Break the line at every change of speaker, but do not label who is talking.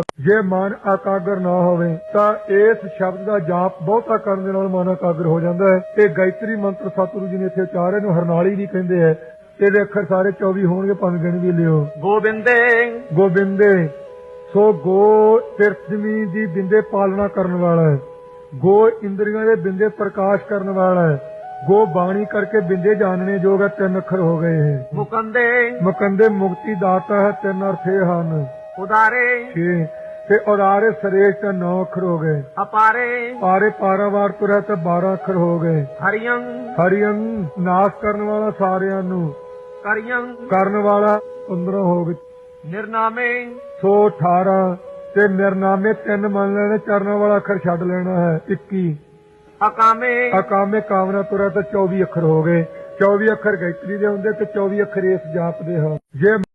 ਜੇ ਮਨ ਇਕਾਗਰ ਨਾ ਹੋਵੇ ਤਾਂ ਇਸ ਸ਼ਬਦ ਦਾ ਜਾਪ ਬਹੁਤਾ ਕਰਨ ਦੇ ਨਾਲ ਮਨ ਇਕਾਗਰ ਹੋ ਜਾਂਦਾ ਹੈ। ਇਹ ਗਾਇਤਰੀ ਮੰਤਰ ਸਤਿਗੁਰੂ ਜੀ ਨੇ ਇੱਥੇ ਉਚਾਰੇ ਨੂੰ ਹਰਨਾਲੀ ਵੀ ਕਹਿੰਦੇ ਆ ਇਹਦੇ ਅੱਖਰ ਸਾਰੇ 24 ਹੋਣਗੇ ਪੰਜ ਗਿਣ ਵੀ ਲਿਓ।
ਗੋਬਿੰਦੇ।
ਗੋਬਿੰਦੇ ਸੋ ਗੋ ਤਿਰਥਮੀ ਦੀ ਬਿੰਦੇ ਪਾਲਣਾ ਕਰਨ ਵਾਲਾ ਹੈ। ਗੋ ਇੰਦਰੀਆਂ ਦੇ ਬਿੰਦੇ ਪ੍ਰਕਾਸ਼ ਕਰਨ ਵਾਲਾ ਹੈ। ਗੋ ਬਾਣੀ ਕਰਕੇ ਬਿੰਦੇ ਜਾਣਨੇ ਜੋਗ ਹੈ ਤਿੰਨ ਅੱਖਰ ਹੋ ਗਏ ਹੈ
ਮੁਕੰਦੇ।
ਮਕੰਦੇ ਮੁਕਤੀ ਦਾਤਾ ਹੈ ਤਿੰਨ ਅਰਥ ਹਨ।
ਉਦਾਰੇ।
ਛੇ। ਤੇ ਔਰਾਰੇ ਸਰੇਸ਼ ਤੇ ਨੌ ਅੱਖਰ ਹੋ ਗਏ।
ਅਪਾਰੇ।
ਪਾਰੇ ਪਾਰਾਵਾਰ ਤੁਰੇ ਤੇ 12 ਅੱਖਰ ਹੋ ਗਏ।
ਹਰੀਅੰ।
ਹਰੀਅੰ ਨਾਸ਼ ਕਰਨ ਵਾਲਾ ਸਾਰਿਆਂ ਨੂੰ।
ਕਰੀਅੰ।
ਕਰਨ ਵਾਲਾ 15 ਹੋ ਗਏ।
ਨਿਰਨਾਮੇ।
ਸੋ 18 ਤੇ ਨਿਰਨਾਮੇ ਤਿੰਨ ਮੰਨ ਲੈਣੇ ਚਰਨ ਵਾਲਾ ਅੱਖਰ ਛੱਡ ਲੈਣਾ ਹੈ 21
ਅਕਾਮੇ।
ਅਕਾਮੇ ਕਾਮਨਾ ਤੁਰਾ ਤੇ 24 ਅੱਖਰ ਹੋ ਗਏ। 24 ਅੱਖਰ ਗਾਇਤਰੀ ਦੇ ਹੁੰਦੇ ਤੇ 24 ਅੱਖਰ ਇਸ ਜਾਪ ਦੇ ਹਨ। ਜੇ